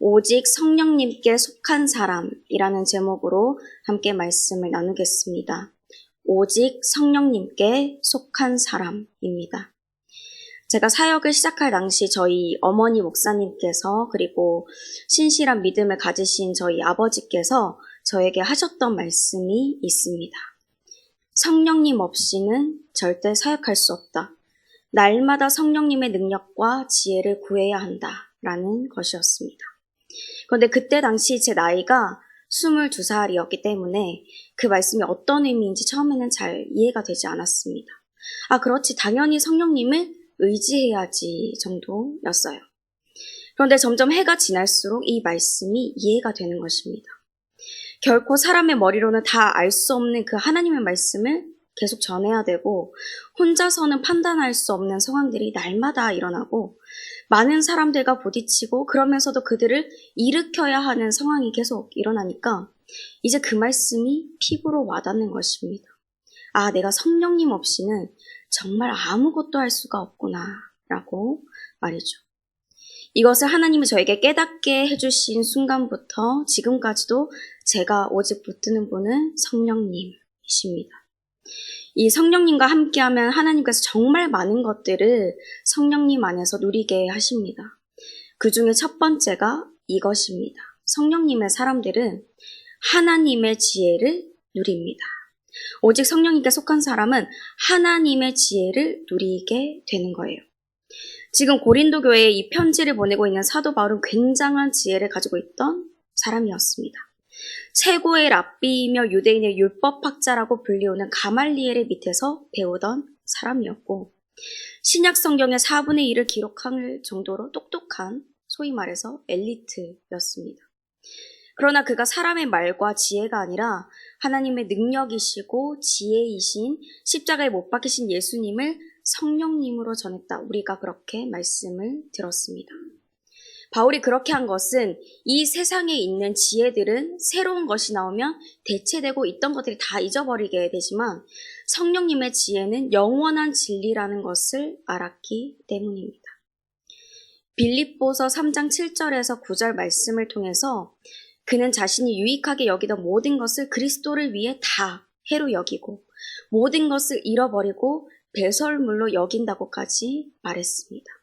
오직 성령님께 속한 사람이라는 제목으로 함께 말씀을 나누겠습니다. 오직 성령님께 속한 사람입니다. 제가 사역을 시작할 당시 저희 어머니 목사님께서 그리고 신실한 믿음을 가지신 저희 아버지께서 저에게 하셨던 말씀이 있습니다. 성령님 없이는 절대 사역할 수 없다. 날마다 성령님의 능력과 지혜를 구해야 한다. 라는 것이었습니다. 그런데 그때 당시 제 나이가 22살이었기 때문에 그 말씀이 어떤 의미인지 처음에는 잘 이해가 되지 않았습니다. 아, 그렇지. 당연히 성령님을 의지해야지 정도였어요. 그런데 점점 해가 지날수록 이 말씀이 이해가 되는 것입니다. 결코 사람의 머리로는 다 알 수 없는 그 하나님의 말씀을 계속 전해야 되고 혼자서는 판단할 수 없는 상황들이 날마다 일어나고 많은 사람들과 부딪히고 그러면서도 그들을 일으켜야 하는 상황이 계속 일어나니까 이제 그 말씀이 피부로 와닿는 것입니다. 아, 내가 성령님 없이는 정말 아무것도 할 수가 없구나 라고 말이죠. 이것을 하나님이 저에게 깨닫게 해주신 순간부터 지금까지도 제가 오직 붙드는 분은 성령님이십니다. 이 성령님과 함께하면 하나님께서 정말 많은 것들을 성령님 안에서 누리게 하십니다. 그 중에 첫 번째가 이것입니다. 성령님의 사람들은 하나님의 지혜를 누립니다. 오직 성령님께 속한 사람은 하나님의 지혜를 누리게 되는 거예요. 지금 고린도 교회에 이 편지를 보내고 있는 사도 바울은 굉장한 지혜를 가지고 있던 사람이었습니다. 최고의 랍비이며 유대인의 율법학자라고 불리우는 가말리엘의 밑에서 배우던 사람이었고 신약 성경의 4분의 1을 기록할 정도로 똑똑한 소위 말해서 엘리트였습니다. 그러나 그가 사람의 말과 지혜가 아니라 하나님의 능력이시고 지혜이신 십자가에 못 박히신 예수님을 성령님으로 전했다. 우리가 그렇게 말씀을 들었습니다. 바울이 그렇게 한 것은 이 세상에 있는 지혜들은 새로운 것이 나오면 대체되고 있던 것들이 다 잊어버리게 되지만 성령님의 지혜는 영원한 진리라는 것을 알았기 때문입니다. 빌립보서 3장 7절에서 9절 말씀을 통해서 그는 자신이 유익하게 여기던 모든 것을 그리스도를 위해 다 해로 여기고 모든 것을 잃어버리고 배설물로 여긴다고까지 말했습니다.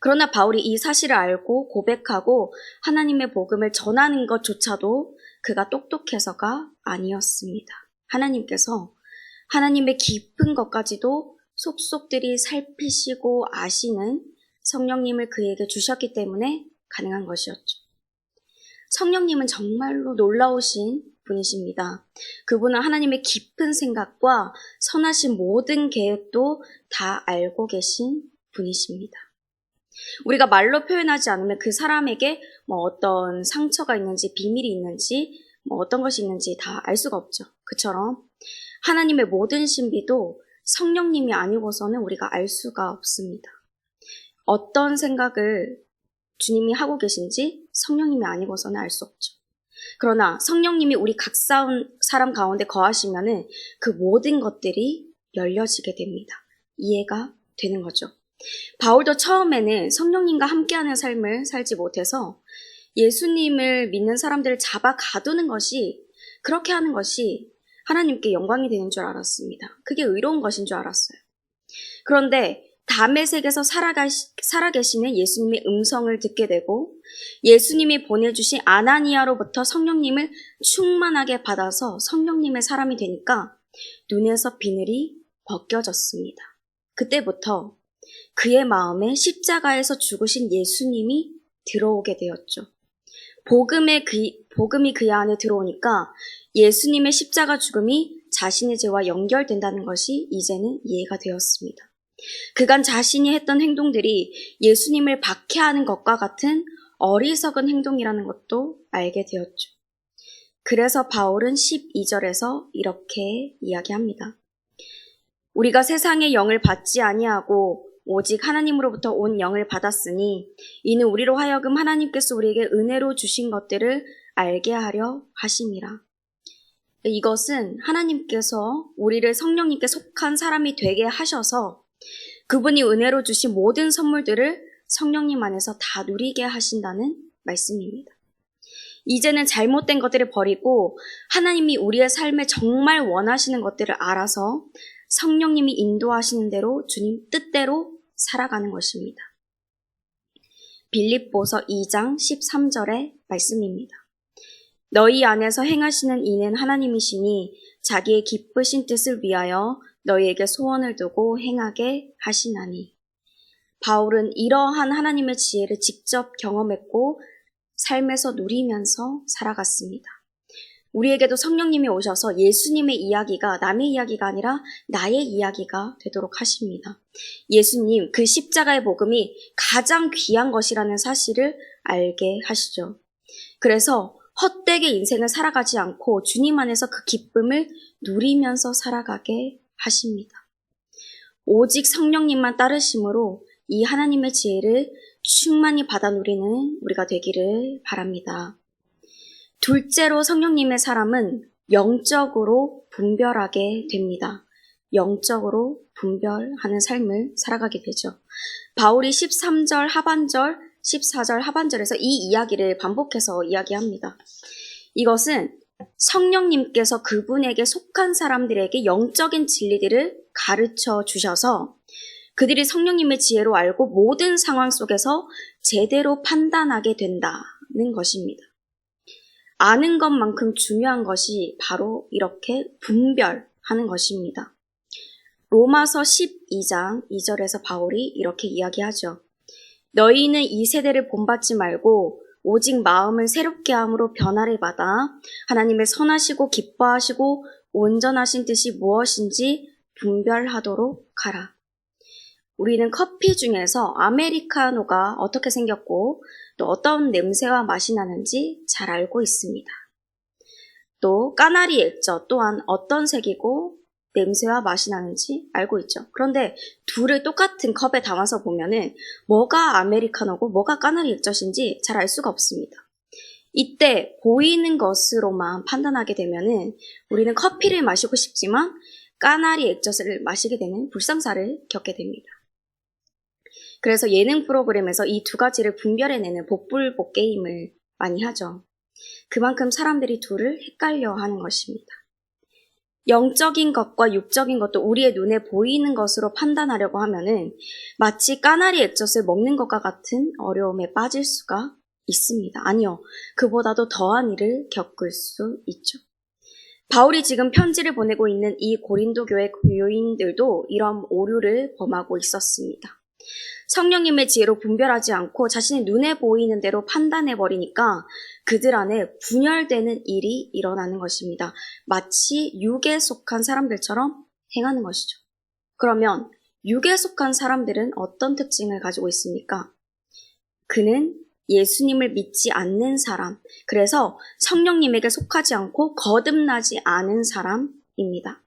그러나 바울이 이 사실을 알고 고백하고 하나님의 복음을 전하는 것조차도 그가 똑똑해서가 아니었습니다. 하나님께서 하나님의 깊은 것까지도 속속들이 살피시고 아시는 성령님을 그에게 주셨기 때문에 가능한 것이었죠. 성령님은 정말로 놀라우신 분이십니다. 그분은 하나님의 깊은 생각과 선하신 모든 계획도 다 알고 계신 분이십니다. 우리가 말로 표현하지 않으면 그 사람에게 뭐 어떤 상처가 있는지 비밀이 있는지 뭐 어떤 것이 있는지 다 알 수가 없죠. 그처럼 하나님의 모든 신비도 성령님이 아니고서는 우리가 알 수가 없습니다. 어떤 생각을 주님이 하고 계신지 성령님이 아니고서는 알 수 없죠. 그러나 성령님이 우리 각 사람 가운데 거하시면은 그 모든 것들이 열려지게 됩니다. 이해가 되는 거죠. 바울도 처음에는 성령님과 함께하는 삶을 살지 못해서 예수님을 믿는 사람들을 잡아 가두는 것이 그렇게 하는 것이 하나님께 영광이 되는 줄 알았습니다. 그게 의로운 것인 줄 알았어요. 그런데 담의 살아가시, 살아계시는 예수님의 음성을 듣게 되고 예수님이 보내주신 아나니아로부터 성령님을 충만하게 받아서 성령님의 사람이 되니까 눈에서 비늘이 벗겨졌습니다. 그때부터 그의 마음에 십자가에서 죽으신 예수님이 들어오게 되었죠. 복음의 그, 복음이 그의 안에 들어오니까 예수님의 십자가 죽음이 자신의 죄와 연결된다는 것이 이제는 이해가 되었습니다. 그간 자신이 했던 행동들이 예수님을 박해하는 것과 같은 어리석은 행동이라는 것도 알게 되었죠. 그래서 바울은 12절에서 이렇게 이야기합니다. 우리가 세상의 영을 받지 아니하고 오직 하나님으로부터 온 영을 받았으니 이는 우리로 하여금 하나님께서 우리에게 은혜로 주신 것들을 알게 하려 하심이라. 이것은 하나님께서 우리를 성령님께 속한 사람이 되게 하셔서 그분이 은혜로 주신 모든 선물들을 성령님 안에서 다 누리게 하신다는 말씀입니다. 이제는 잘못된 것들을 버리고 하나님이 우리의 삶에 정말 원하시는 것들을 알아서 성령님이 인도하시는 대로 주님 뜻대로 살아가는 것입니다. 빌립보서 2장 13절의 말씀입니다. 너희 안에서 행하시는 이는 하나님이시니 자기의 기쁘신 뜻을 위하여 너희에게 소원을 두고 행하게 하시나니. 바울은 이러한 하나님의 지혜를 직접 경험했고 삶에서 누리면서 살아갔습니다. 우리에게도 성령님이 오셔서 예수님의 이야기가 남의 이야기가 아니라 나의 이야기가 되도록 하십니다. 예수님, 그 십자가의 복음이 가장 귀한 것이라는 사실을 알게 하시죠. 그래서 헛되게 인생을 살아가지 않고 주님 안에서 그 기쁨을 누리면서 살아가게 하십니다. 오직 성령님만 따르심으로 이 하나님의 지혜를 충만히 받아 누리는 우리가 되기를 바랍니다. 둘째로 성령님의 사람은 영적으로 분별하게 됩니다. 영적으로 분별하는 삶을 살아가게 되죠. 바울이 13절 하반절, 14절 하반절에서 이 이야기를 반복해서 이야기합니다. 이것은 성령님께서 그분에게 속한 사람들에게 영적인 진리들을 가르쳐 주셔서 그들이 성령님의 지혜로 알고 모든 상황 속에서 제대로 판단하게 된다는 것입니다. 아는 것만큼 중요한 것이 바로 이렇게 분별하는 것입니다. 로마서 12장 2절에서 바울이 이렇게 이야기하죠. 너희는 이 세대를 본받지 말고 오직 마음을 새롭게 함으로 변화를 받아 하나님의 선하시고 기뻐하시고 온전하신 뜻이 무엇인지 분별하도록 하라. 우리는 커피 중에서 아메리카노가 어떻게 생겼고 또 어떤 냄새와 맛이 나는지 잘 알고 있습니다. 또 까나리 액젓 또한 어떤 색이고 냄새와 맛이 나는지 알고 있죠. 그런데 둘을 똑같은 컵에 담아서 보면은 뭐가 아메리카노고 뭐가 까나리 액젓인지 잘 알 수가 없습니다. 이때 보이는 것으로만 판단하게 되면은 우리는 커피를 마시고 싶지만 까나리 액젓을 마시게 되는 불상사를 겪게 됩니다. 그래서 예능 프로그램에서 이 두 가지를 분별해내는 복불복 게임을 많이 하죠. 그만큼 사람들이 둘을 헷갈려 하는 것입니다. 영적인 것과 육적인 것도 우리의 눈에 보이는 것으로 판단하려고 하면은 마치 까나리 액젓을 먹는 것과 같은 어려움에 빠질 수가 있습니다. 아니요. 그보다도 더한 일을 겪을 수 있죠. 바울이 지금 편지를 보내고 있는 이 고린도 교회 교인들도 이런 오류를 범하고 있었습니다. 성령님의 지혜로 분별하지 않고 자신의 눈에 보이는 대로 판단해 버리니까 그들 안에 분열되는 일이 일어나는 것입니다. 마치 육에 속한 사람들처럼 행하는 것이죠. 그러면 육에 속한 사람들은 어떤 특징을 가지고 있습니까? 그는 예수님을 믿지 않는 사람, 그래서 성령님에게 속하지 않고 거듭나지 않은 사람입니다.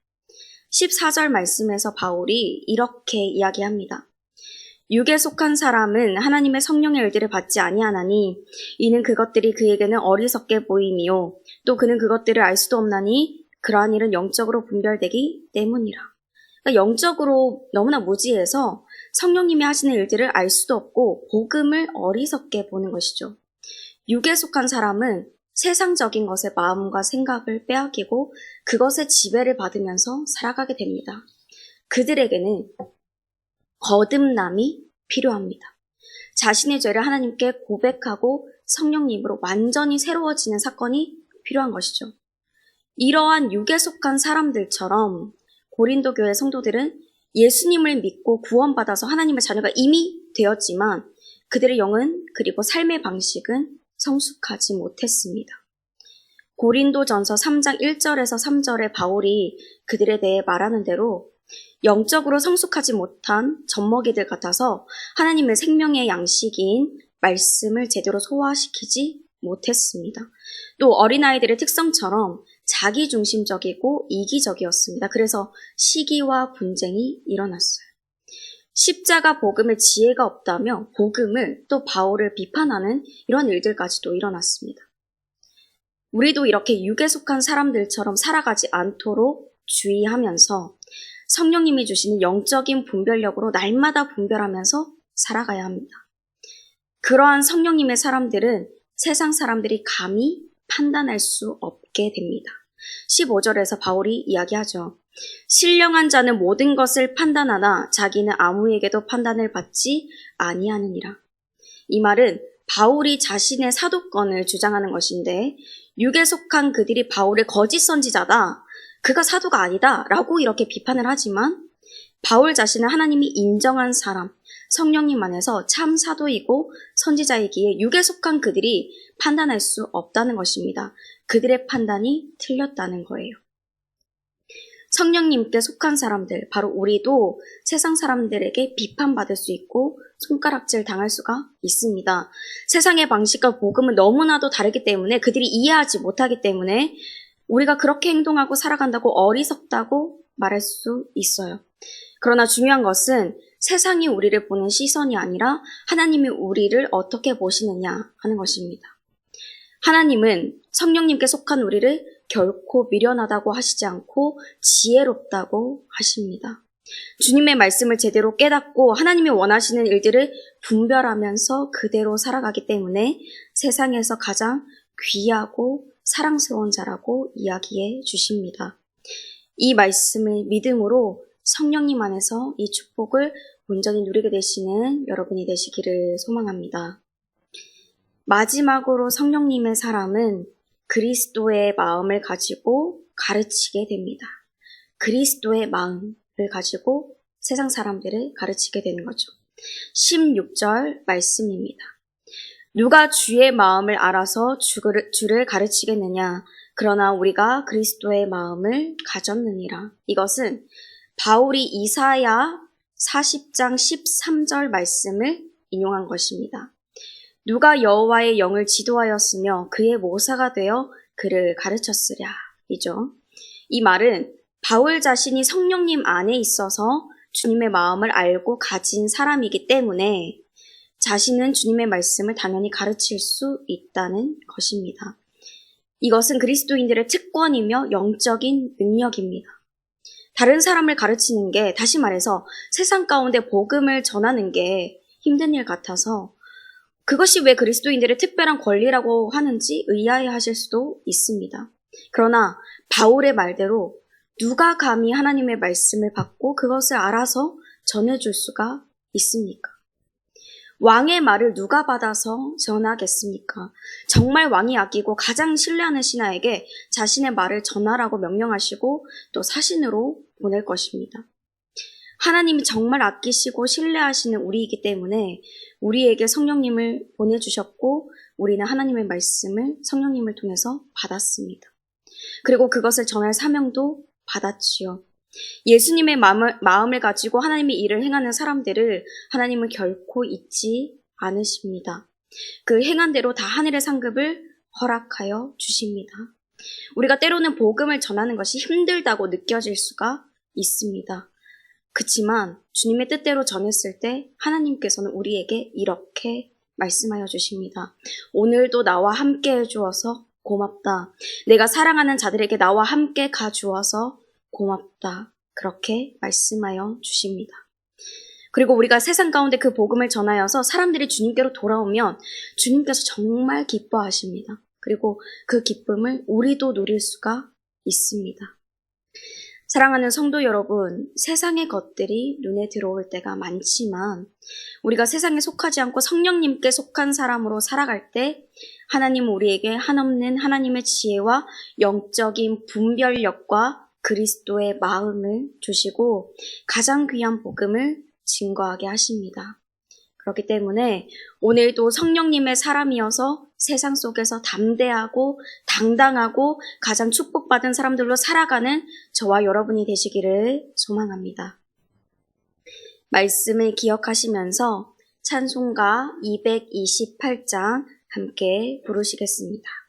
14절 말씀에서 바울이 이렇게 이야기합니다. 육에 속한 사람은 하나님의 성령의 일들을 받지 아니하나니 이는 그것들이 그에게는 어리석게 보임이요 또 그는 그것들을 알 수도 없나니 그러한 일은 영적으로 분별되기 때문이라. 그러니까 영적으로 너무나 무지해서 성령님이 하시는 일들을 알 수도 없고 복음을 어리석게 보는 것이죠. 육에 속한 사람은 세상적인 것에 마음과 생각을 빼앗기고 그것의 지배를 받으면서 살아가게 됩니다. 그들에게는 거듭남이 필요합니다. 자신의 죄를 하나님께 고백하고 성령님으로 완전히 새로워지는 사건이 필요한 것이죠. 이러한 육에 속한 사람들처럼 고린도 교회 성도들은 예수님을 믿고 구원받아서 하나님의 자녀가 이미 되었지만 그들의 영은 그리고 삶의 방식은 성숙하지 못했습니다. 고린도 전서 3장 1절에서 3절에 바울이 그들에 대해 말하는 대로 영적으로 성숙하지 못한 젖먹이들 같아서 하나님의 생명의 양식인 말씀을 제대로 소화시키지 못했습니다. 또 어린아이들의 특성처럼 자기중심적이고 이기적이었습니다. 그래서 시기와 분쟁이 일어났어요. 십자가 복음의 지혜가 없다며 복음을 또 바울을 비판하는 이런 일들까지도 일어났습니다. 우리도 이렇게 육에 속한 사람들처럼 살아가지 않도록 주의하면서 성령님이 주시는 영적인 분별력으로 날마다 분별하면서 살아가야 합니다. 그러한 성령님의 사람들은 세상 사람들이 감히 판단할 수 없게 됩니다. 15절에서 바울이 이야기하죠. 신령한 자는 모든 것을 판단하나 자기는 아무에게도 판단을 받지 아니하느니라. 이 말은 바울이 자신의 사도권을 주장하는 것인데 육에 속한 그들이 바울의 거짓 선지자다. 그가 사도가 아니다. 라고 이렇게 비판을 하지만 바울 자신은 하나님이 인정한 사람, 성령님 안에서 참 사도이고 선지자이기에 육에 속한 그들이 판단할 수 없다는 것입니다. 그들의 판단이 틀렸다는 거예요. 성령님께 속한 사람들, 바로 우리도 세상 사람들에게 비판받을 수 있고 손가락질 당할 수가 있습니다. 세상의 방식과 복음은 너무나도 다르기 때문에 그들이 이해하지 못하기 때문에 우리가 그렇게 행동하고 살아간다고 어리석다고 말할 수 있어요. 그러나 중요한 것은 세상이 우리를 보는 시선이 아니라 하나님이 우리를 어떻게 보시느냐 하는 것입니다. 하나님은 성령님께 속한 우리를 결코 미련하다고 하시지 않고 지혜롭다고 하십니다. 주님의 말씀을 제대로 깨닫고 하나님이 원하시는 일들을 분별하면서 그대로 살아가기 때문에 세상에서 가장 귀하고 사랑스러운 자라고 이야기해 주십니다. 이 말씀을 믿음으로 성령님 안에서 이 축복을 온전히 누리게 되시는 여러분이 되시기를 소망합니다. 마지막으로 성령님의 사람은 그리스도의 마음을 가지고 가르치게 됩니다. 그리스도의 마음을 가지고 세상 사람들을 가르치게 되는 거죠. 16절 말씀입니다. 누가 주의 마음을 알아서 주를 가르치겠느냐? 그러나 우리가 그리스도의 마음을 가졌느니라. 이것은 바울이 이사야 40장 13절 말씀을 인용한 것입니다. 누가 여호와의 영을 지도하였으며 그의 모사가 되어 그를 가르쳤으랴. 이죠. 이 말은 바울 자신이 성령님 안에 있어서 주님의 마음을 알고 가진 사람이기 때문에 자신은 주님의 말씀을 당연히 가르칠 수 있다는 것입니다. 이것은 그리스도인들의 특권이며 영적인 능력입니다. 다른 사람을 가르치는 게 다시 말해서 세상 가운데 복음을 전하는 게 힘든 일 같아서 그것이 왜 그리스도인들의 특별한 권리라고 하는지 의아해 하실 수도 있습니다. 그러나 바울의 말대로 누가 감히 하나님의 말씀을 받고 그것을 알아서 전해줄 수가 있습니까? 왕의 말을 누가 받아서 전하겠습니까? 정말 왕이 아끼고 가장 신뢰하는 신하에게 자신의 말을 전하라고 명령하시고 또 사신으로 보낼 것입니다. 하나님이 정말 아끼시고 신뢰하시는 우리이기 때문에 우리에게 성령님을 보내주셨고 우리는 하나님의 말씀을 성령님을 통해서 받았습니다. 그리고 그것을 전할 사명도 받았지요. 예수님의 마음을, 마음을 가지고 하나님의 일을 행하는 사람들을 하나님은 결코 잊지 않으십니다. 그 행한 대로 다 하늘의 상급을 허락하여 주십니다. 우리가 때로는 복음을 전하는 것이 힘들다고 느껴질 수가 있습니다. 그치만 주님의 뜻대로 전했을 때 하나님께서는 우리에게 이렇게 말씀하여 주십니다. 오늘도 나와 함께 해주어서 고맙다. 내가 사랑하는 자들에게 나와 함께 가주어서 고맙다. 그렇게 말씀하여 주십니다. 그리고 우리가 세상 가운데 그 복음을 전하여서 사람들이 주님께로 돌아오면 주님께서 정말 기뻐하십니다. 그리고 그 기쁨을 우리도 누릴 수가 있습니다. 사랑하는 성도 여러분, 세상의 것들이 눈에 들어올 때가 많지만 우리가 세상에 속하지 않고 성령님께 속한 사람으로 살아갈 때 하나님은 우리에게 한없는 하나님의 지혜와 영적인 분별력과 그리스도의 마음을 주시고 가장 귀한 복음을 증거하게 하십니다. 그렇기 때문에 오늘도 성령님의 사람이어서 세상 속에서 담대하고 당당하고 가장 축복받은 사람들로 살아가는 저와 여러분이 되시기를 소망합니다. 말씀을 기억하시면서 찬송가 228장 함께 부르시겠습니다.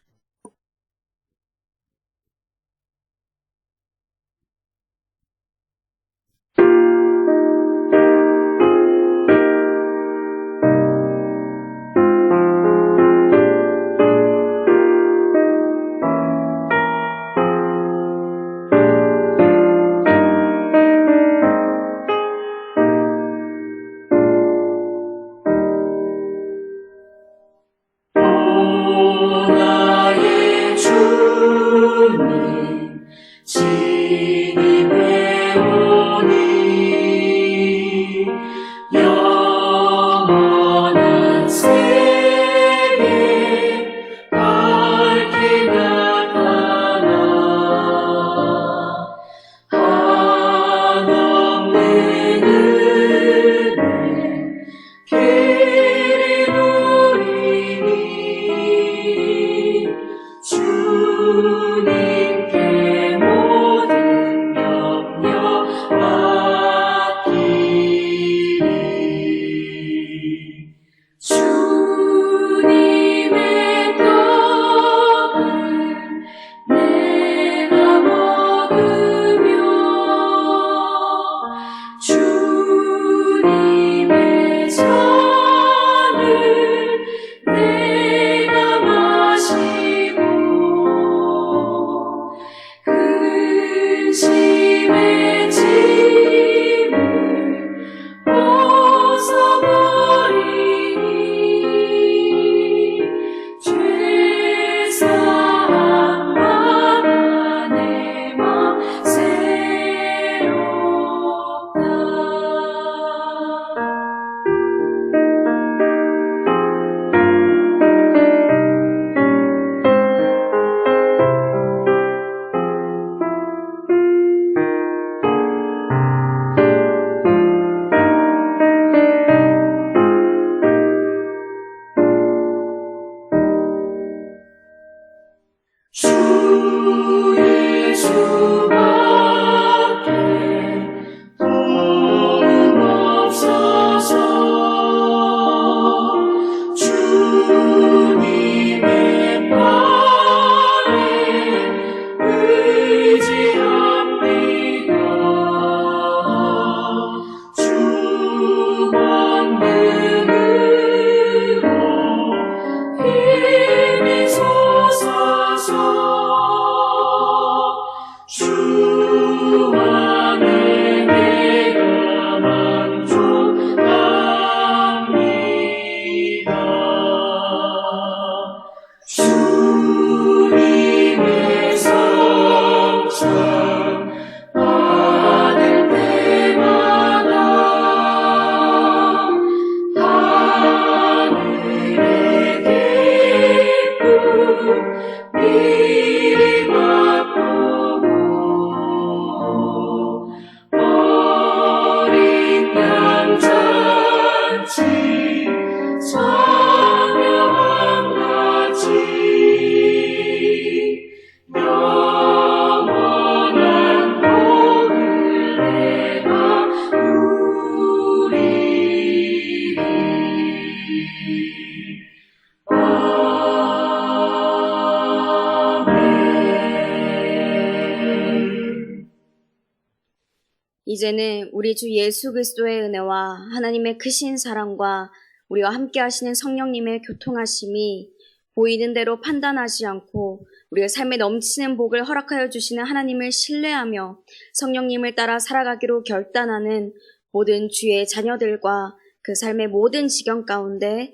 이제는 우리 주 예수 그리스도의 은혜와 하나님의 크신 사랑과 우리와 함께 하시는 성령님의 교통하심이 보이는 대로 판단하지 않고 우리의 삶에 넘치는 복을 허락하여 주시는 하나님을 신뢰하며 성령님을 따라 살아가기로 결단하는 모든 주의 자녀들과 그 삶의 모든 지경 가운데